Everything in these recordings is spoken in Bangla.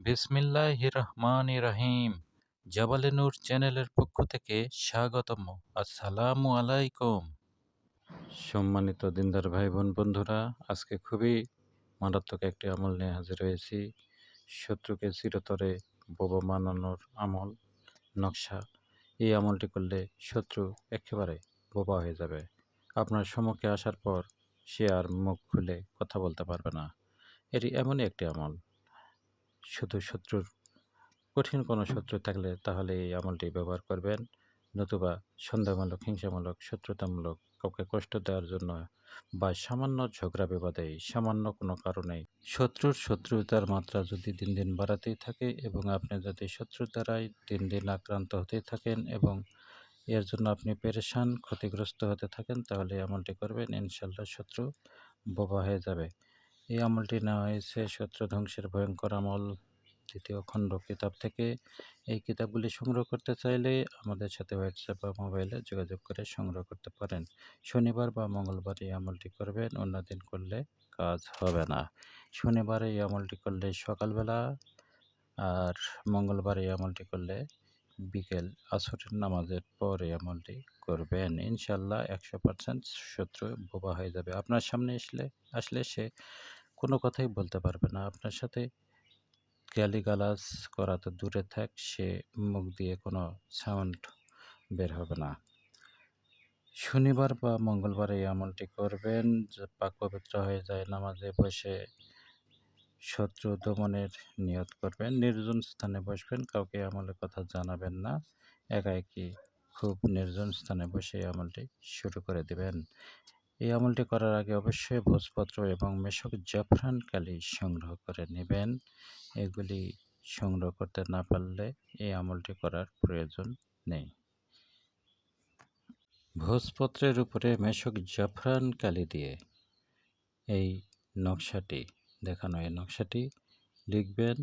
বিসমিল্লাহ রহমান রহিম জাবালে নূর চ্যানেলের পক্ষ থেকে স্বাগতম আসসালামু আলাইকুম। সম্মানিত দিনদার ভাই বোন বন্ধুরা, আজকে খুবই মারাত্মক একটি আমল নিয়ে হাজির হয়েছি। শত্রুকে চিরতরে বোবা মানানোর আমল, নকশা, এই আমলটি করলে শত্রু একেবারে বোবা হয়ে যাবে। আপনার সম্মুখে আসার পর সে আর মুখ খুলে কথা বলতে পারবে না। এটি এমনই একটি আমল শুধু শত্রুর কঠিন কোনো শত্রু থাকলে তাহলে এই আমলটি ব্যবহার করবেন। নতুবা সন্দেহমূলক, হিংসামূলক, শত্রুতামূলক, কাউকে কষ্ট দেওয়ার জন্য বা সামান্য ঝগড়া বিবাদে সামান্য কোনো কারণে শত্রুর শত্রুতার মাত্রা যদি দিন দিন বাড়াতেই থাকে এবং আপনি যদি শত্রুর দ্বারাই দিন দিন আক্রান্ত হতেই থাকেন এবং এর জন্য আপনি পেরেশান, ক্ষতিগ্রস্ত হতে থাকেন, তাহলে আমলটি করবেন। ইনশাল্লাহ শত্রু বোবা হয়ে যাবে। এই আমলটি নেওয়া হয়েছে শত্রু ধ্বংসের ভয়ঙ্কর আমল। দ্বিতীয় খণ্ড কিতাব থেকে। এই কিতাবগুলি সংগ্রহ করতে চাইলে আমাদের সাথে হোয়াটসঅ্যাপ বা মোবাইলে যোগাযোগ করে সংগ্রহ করতে পারেন। শনিবার বা মঙ্গলবার এই আমলটি করবেন, অন্য দিন করলে কাজ হবে না। শনিবার এই আমলটি করলে সকালবেলা আর মঙ্গলবার এই আমলটি করলে বিকেল আসরের নামাজের পর এই আমলটি করবেন। ইনশাল্লাহ একশো পার্সেন্ট শত্রু বোবা হয়ে যাবে। আপনার সামনে আসলে আসলে সে কোনো কথাই বলতে পারবে না। আপনার সাথে গালিগালাজ করা তো দূরে থাক, সে মুখ দিয়ে কোনো সাউন্ড বের হবে না। শনিবার বা মঙ্গলবার এই আমলটি করবেন যে পাক পবিত্র হয়ে যায়, নামাজে বসে শত্রু দমনের নিয়ত করবেন, নির্জন স্থানে বসবেন, কাউকে আমলের কথা জানাবেন না। একা একই খুব নির্জন স্থানে বসে এই আমলটি শুরু করে দেবেন। এই আমলটি করার আগে অবশ্যই ভোজপত্র এবং মেশক জাফরান কালি সংগ্রহ করে নেবেন। এগুলি সংগ্রহ করতে না পারলে এই আমলটি করার প্রয়োজন নেই। ভোজপত্রের উপরে মেশক জাফরান কালি দিয়ে এই নকশাটি দেখানো। এই নকশাটি লিখবেন,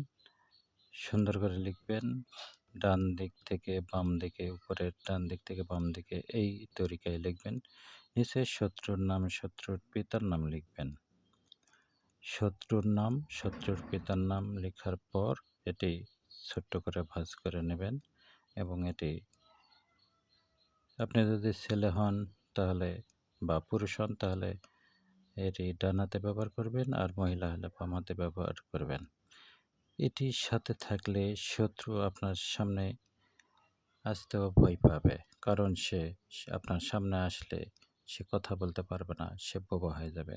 সুন্দর করে লিখবেন, ডান দিক থেকে বাম দিকে, উপরের ডান দিক থেকে বাম দিকে এই তরিকায় লিখবেন। নিচে শত্রুর নাম শত্রুর পিতার নাম লিখবেন। শত্রুর নাম শত্রুর পিতার নাম লেখার পর এটি ছোট্ট করে ভাজ করে নেবেন এবং এটি আপনি যদি ছেলে হন তাহলে বা পুরুষ হন তাহলে এটি ডান হাতে ব্যবহার করবেন আর মহিলা হলে বাম হাতে ব্যবহার করবেন। এটির সাথে থাকলে শত্রু আপনার সামনে আসতেও ভয় পাবে, কারণ সে আপনার সামনে আসলে সে কথা বলতে পারবে না, সে বোবা হয়ে যাবে।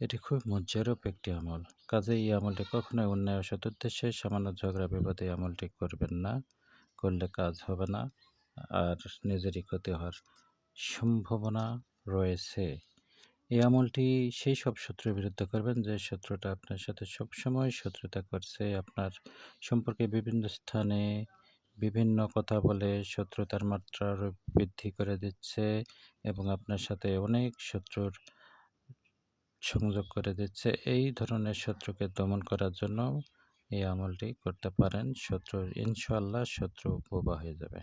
এটি খুব মজ্জারূপ একটি আমল। কাজে এই আমলটি কখনোই অন্যায় অসৎ উদ্দেশ্যে, সামান্য ঝগড়া বিপদে আমলটি করবেন না। করলে কাজ হবে না, আর নিজেরই ক্ষতি হওয়ার সম্ভাবনা রয়েছে। এই আমলটি সেই সব শত্রুর বিরুদ্ধে করবেন যে শত্রুটা আপনার সাথে সবসময় শত্রুতা করছে। আপনার সম্পর্কে বিভিন্ন স্থানে বিভিন্ন কথা বলে শত্রুতার মাত্রা বৃদ্ধি করে দিচ্ছে এবং আপনার সাথে অনেক শত্রুর সংযোগ করে দিচ্ছে। এই ধরনের শত্রুকে দমন করার জন্য এই আমলটি করতে পারেন। শত্রুর ইনশাল্লাহ শত্রু বোবা হয়ে যাবে।